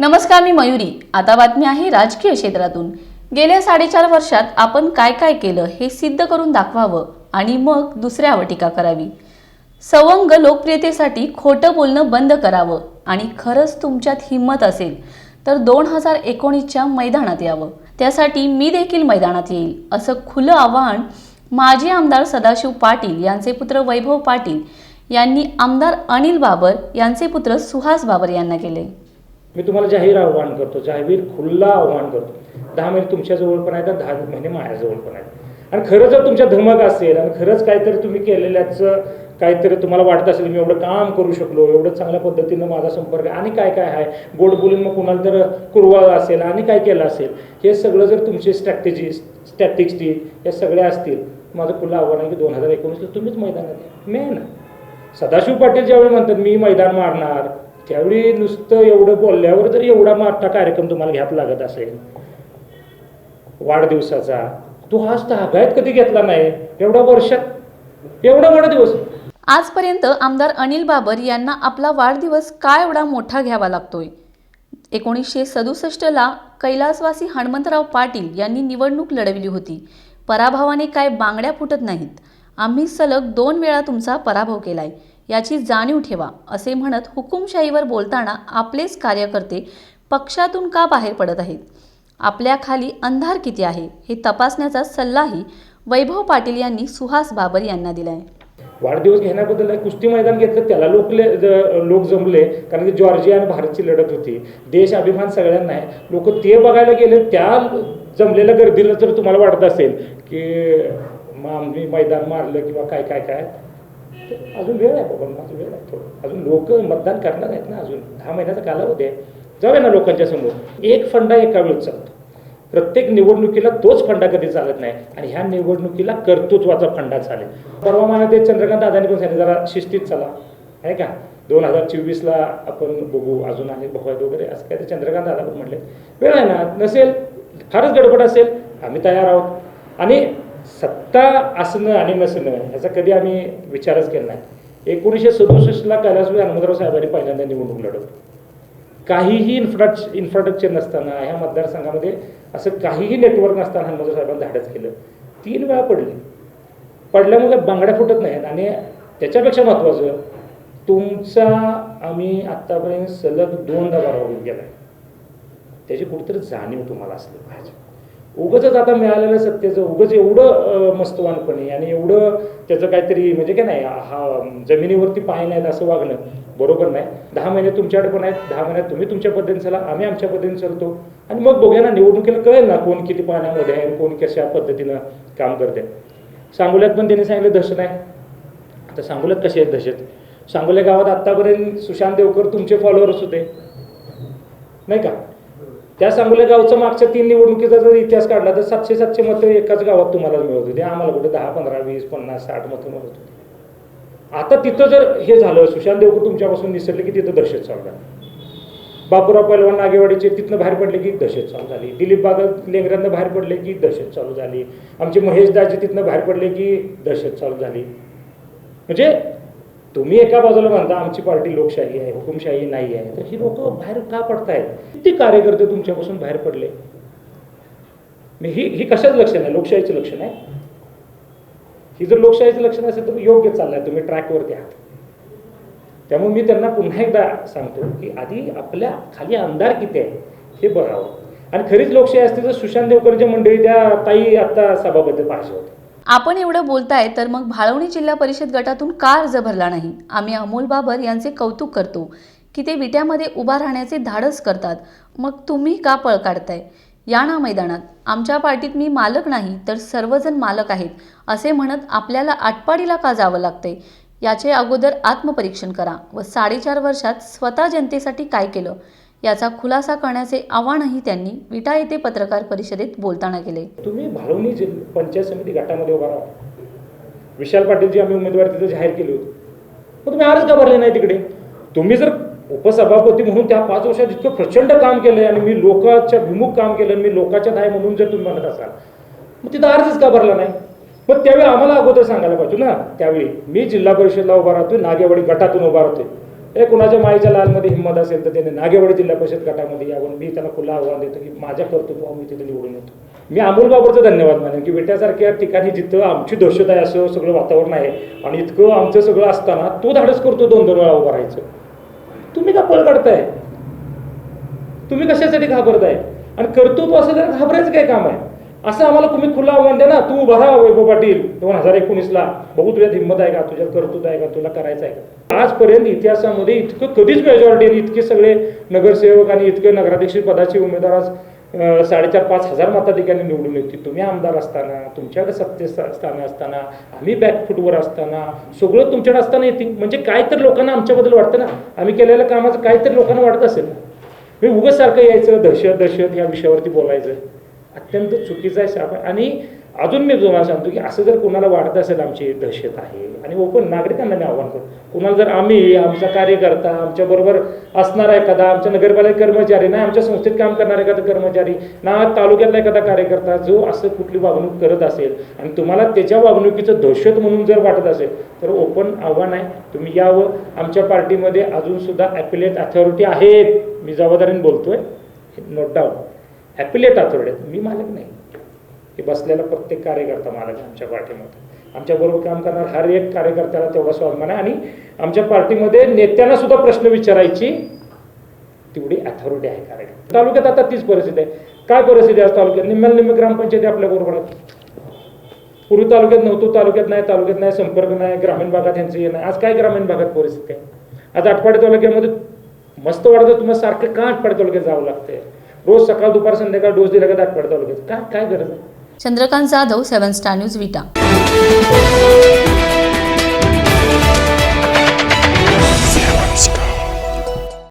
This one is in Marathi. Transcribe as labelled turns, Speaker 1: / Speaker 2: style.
Speaker 1: नमस्कार मी मयुरी. आता बातमी आहे राजकीय क्षेत्रातून. गेल्या साडेचार वर्षात आपण काय काय केलं हे सिद्ध करून दाखवावं आणि मग दुसऱ्यावर टीका करावी. सवंग लोकप्रियतेसाठी खोटं बोलणं बंद करावं आणि खरंच तुमच्यात हिंमत असेल तर दोन हजार एकोणीसच्या मैदानात यावं. त्यासाठी मी देखील मैदानात येईल असं खुलं आवाहन माजी आमदार सदाशिव पाटील यांचे पुत्र वैभव पाटील यांनी आमदार अनिल बाबर यांचे पुत्र सुहास बाबर यांना केले.
Speaker 2: मी तुम्हाला जाहीर आव्हान करतो जाहीर खुल्ला आव्हान करतो. दहा महिने तुमच्याजवळ पण आहेत दहा महिने माझ्याजवळ पण आहेत. आणि खरं जर तुमच्या धमक असेल आणि खरंच काहीतरी तुम्ही केलेल्याचं काहीतरी तुम्हाला वाटत असेल मी एवढं काम करू शकलो एवढं चांगल्या पद्धतीनं माझा संपर्क आहे आणि काय काय आहे? गोड बोलून मग कुणाला तर कुरवाळ असेल आणि काय केलं असेल? हे सगळं जर तुमचे स्ट्रॅटेजी स्टॅटिक्सटी या सगळ्या असतील माझं खुलं आव्हान आहे की दोन हजार एकोणीसला तुम्हीच मैदानात मेन. सदाशिव पाटील ज्यावेळी म्हणतात मी मैदान मारणार त्यावेळी नुसतं एवढं बोलल्यावर जर एवढा मोठा कार्यक्रम तुम्हाला घ्यावा लागत असेल वाढदिवसाचा तू हाच ताब्यात कधी घेतला नाही? एवढ्या वर्षात एवढा मोठा दिवस.
Speaker 1: आजपर्यंत आमदार अनिल बाबर यांना आपला वाढदिवस का एवढा मोठा घ्यावा लागतोय? एकोणीसशे सदुसष्टला कैलासवासी हणमंतराव पाटील यांनी निवडणूक लढविली होती. पराभवाने काय बांगड्या फुटत नाहीत. आम्ही सलग दोन वेळा तुमचा पराभव केलाय. याची जाणीव ठेवा असे म्हणत हुकुमशाहीवर बोलताना आपलेच कार्यकर्ते पक्षातून का बाहेर पडत आहेत? आपल्या खाली अंधार किती आहे हे तपासण्याचा सल्लाही वैभव पाटील यांनी सुहास बाबर यांना दिलाय.
Speaker 2: वाढदिवस घेण्याबद्दल कुस्ती मैदान घेतलं त्याला लोकले लोक जमले कारण की जॉर्जिया आणि भारतची लढत होती. देश अभिमान सगळ्यांना आहे. लोक ते बघायला गेले त्या जमलेल्या गर्दीला जर तुम्हाला वाटत असेल की मग आम्ही मैदान मारलं किंवा काय काय काय. तर अजून वेळ आहे बाबा अजून वेळ आहे थोडं. अजून लोक मतदान करणार आहेत ना अजून. दहा महिन्याचा कालावधी आहे. जाऊया ना लोकांच्या समोर. एक फंडा एका वेळेस चालतो. प्रत्येक निवडणुकीला तोच फंडा कधी चालत नाही. आणि ह्या निवडणुकीला कर्तृत्वाचा फंडा चालेल. परवा मला ते चंद्रकांत दादानी पण सांगितलं जरा शिस्तीत चला. आहे का? दोन हजार चोवीसला आपण बघू अजून आणि बघूयात वगैरे. असं काय ते चंद्रकांत दादा पण म्हटले वेळ आहे ना नसेल फारच गडबड असेल आम्ही तयार आहोत. आणि सत्ता असणं आणि नसणं ह्याचा कधी आम्ही विचारच केला नाही. एकोणीसशे सदुसष्टला कैलासभाई हनुमंतराव साहेबांनी पहिल्यांदा निवडणूक लढवली. काहीही इन्फ्रा इन्फ्रास्ट्रक्चर नसताना ह्या मतदारसंघामध्ये असं काहीही नेटवर्क नसताना हनुमंत साहेबांनी धाडच केलं. तीन वेळा पडले. पडल्यामुळे बांगड्या फुटत नाहीत आणि त्याच्यापेक्षा महत्त्वाचं तुमचा आम्ही आत्तापर्यंत सलग दोनदा बरोबर गेला त्याची कुठेतरी जाणीव तुम्हाला असली पाहिजे. उगच आता मिळालेलं सत्तेचं उगच एवढं मस्तवानपणे आणि एवढं त्याचं काहीतरी म्हणजे काय नाही हा जमिनीवरती पाय नाहीत असं वागणं बरोबर नाही. दहा महिने तुमच्याकडे पण आहेत दहा महिन्यात तुम्ही तुमच्या पद्धतीने चला आम्ही आमच्या पद्धतीने चालतो. आणि मग बघूया ना निवडणुकीला कळेल ना कोण किती पाण्यामध्ये आहे कोण कशा पद्धतीनं काम करते सांगोल्यात पण त्यांनी सांगितलं दहशत आहे. आता सांगोल्यात कसे आहेत दहशत? सांगोल्या गावात आत्तापर्यंत सुशांत देवकर तुमचे फॉलोअर्स होते. नाही का? त्या सांगोल्या गावचा मागच्या तीन निवडणुकीचा जर इतिहास काढला तर सातशे सातशे मतं एकाच गावात तुम्हाला मिळत होते. आम्हाला कुठे दहा पंधरा वीस पन्नास साठ मतं मिळत होती. आता तिथं जर हे झालं सुशांत देवकर तुमच्यापासून निसरले की तिथं दहशत चालू झाली. बापूराव पैलवान नागेवाडीचे तिथनं बाहेर पडले की दहशत चालू झाली. दिलीप बागल लेंगऱ्यांना बाहेर पडले की दहशत चालू झाली. आमचे महेश दाजी तिथनं बाहेर पडले की दहशत चालू झाली. म्हणजे तुम्ही एका बाजूला म्हणता आमची पार्टी लोकशाही आहे हुकुमशाही नाही आहे. तर ही लोक बाहेर का पडतायत? किती कार्यकर्ते तुमच्यापासून बाहेर पडले? मी ही ही कशाच लक्षण आहे? लोकशाहीचं लक्षण आहे? ही जर लोकशाहीचं लक्षण असेल तर योग्य चाललंय. तुम्ही ट्रॅकवरती आहात त्यामुळे मी त्यांना पुन्हा एकदा सांगतो की आधी आपल्या खाली आमदार किती आहे हे बघावं. आणि खरीच लोकशाही असते तर सुशांत देवकरच्या मंडळी त्या ताई आता सभापती पाहिजे होत्या.
Speaker 1: आपण एवढं बोलताय तर मग भाळवणी जिल्हा परिषद गटातून का अर्ज भरला नाही? आम्ही अमोल बाबर यांचे कौतुक करतो की ते विट्यामध्ये उभा राहण्याचे धाडस करतात. मग तुम्ही का पळ काढताय? या ना मैदानात. आमच्या पार्टीत मी मालक नाही तर सर्वजण मालक आहेत असे म्हणत आपल्याला आटपाडीला का जावं लागतंय? याचे अगोदर आत्मपरीक्षण करा व साडेचार वर्षात स्वतः जनतेसाठी काय केलं? याचा खुलासा करण्याचे आव्हानही त्यांनी विटा येथे पत्रकार परिषदेत बोलताना केले.
Speaker 2: तुम्ही भाळवणी पंचायत समिती गटामध्ये उभा राहा. विशाल पाटीलची आम्ही उमेदवार तिथे जाहीर केली होती. मग तुम्ही अर्ज का भरले नाही तिकडे. तुम्ही जर उपसभापती म्हणून त्या पाच वर्षात इतकं प्रचंड काम केलंय आणि मी लोकांच्या विमुख काम केलं आणि मी लोकांच्या नाही म्हणून जर तुम्ही म्हणत असाल मग तिथं अर्जच का भरला नाही. मग त्यावेळी आम्हाला अगोदर सांगायला पाहिजे ना. त्यावेळी मी जिल्हा परिषदला उभा राहतोय नागेवाडी गटातून उभा राहतोय. हे कुणाच्या माईच्या लालमध्ये हिंमत असेल तर त्याने नागेवाडी जिल्हा परिषद गटामध्ये यावं. मी त्याला खुला आव्हान देतो की माझ्या कर्तृत्वा मी तिथे निवडून येतो. मी अमोल बाबरचं धन्यवाद मानेन की बेट्यासारख्या ठिकाणी जिथं आमची दहशत आहे असं सगळं वातावरण आहे आणि इतकं आमचं सगळं असताना तो धाडस करतो दोन दोन वेळा उभं राहायचं. तुम्ही का पळ काढताय? तुम्ही कशासाठी घाबरताय? आणि कर्तृत्व असं तर घाबरायचं काय काम आहे? असं आम्हाला तुम्ही खुलं आव्हान द्या ना. तू उभा राहा वैभव पाटील. दोन हजार एकोणीसला. बघू तुझ्यात हिंमत आहे का? तुझ्यात कर्तृत्व आहे का? तुला करायचं आहे का? आजपर्यंत इतिहासामध्ये इतकं कधीच मेजॉरिटी आणि इतके सगळे नगरसेवक आणि इतके नगराध्यक्ष पदाचे उमेदवार आज साडेचार पाच हजार मताधिकारी निवडून येते तुम्ही आमदार असताना तुमच्याकडे सत्ते स्थान असताना आम्ही बॅकफुटवर असताना सगळं तुमच्याकडे असताना येते म्हणजे काय तर लोकांना आमच्याबद्दल वाटतं ना? आम्ही केलेल्या कामाचं काहीतरी लोकांना वाटत असेल. मी उगाच सारखं यायचं दहशत दहशत या विषयावरती बोलायचं. अत्यंत चुकीचं आहे शाप आहे. आणि अजून मी तुम्हाला सांगतो की असं जर कोणाला वाटत असेल आमची दहशत आहे आणि ओपन नागरिकांना मी आव्हान करतो. कोणाला जर आम्ही आमचा कार्यकर्ता आमच्याबरोबर असणारा एखादा आमच्या नगरपालिका कर्मचारी नाही आमच्या संस्थेत काम करणारा एखादा कर्मचारी ना तालुक्यातला एखादा कार्यकर्ता जो असं कुठली वागणूक करत असेल आणि तुम्हाला त्याच्या वागणुकीचं दहशत म्हणून जर वाटत असेल तर ओपन आव्हान आहे. तुम्ही यावं. आमच्या पार्टीमध्ये अजूनसुद्धा ॲपिलेट अथॉरिटी आहेत. मी जबाबदारीने बोलतोय. नोट डाऊन ॲपिलेट अथॉरिटी मी मालक नाही. हे बसलेला प्रत्येक कार्यकर्ता मालक आमच्या पार्टीमध्ये. आमच्याबरोबर काम करणार हर एक कार्यकर्त्याला तेवढा स्वाभिमान आहे. आणि आमच्या पार्टीमध्ये नेत्यांना सुद्धा प्रश्न विचारायची तेवढी अथॉरिटी आहे कार्यकर्ता. तालुक्यात आता तीच परिस्थिती आहे. काय परिस्थिती आहे आज तालुक्यात? निम्म्याला निम्मे ग्रामपंचायती आपल्या बरोबर आहेत. पूर्वी तालुक्यात नव्हतो तालुक्यात नाही तालुक्यात नाही संपर्क नाही ग्रामीण भागात यांचं हे नाही. आज काय ग्रामीण भागात परिस्थिती आहे? आज आटपाडी तालुक्यामध्ये मस्त वाटतं तुम्हाला सारखं का आटपाडी तालुक्यात जावं लागतंय? रोज सकाळ दुपार संध्याकाळ डोस दिला का दात लगेच काय काय गरज आहे?
Speaker 1: Chandrakant Jadhav seven star news Vita.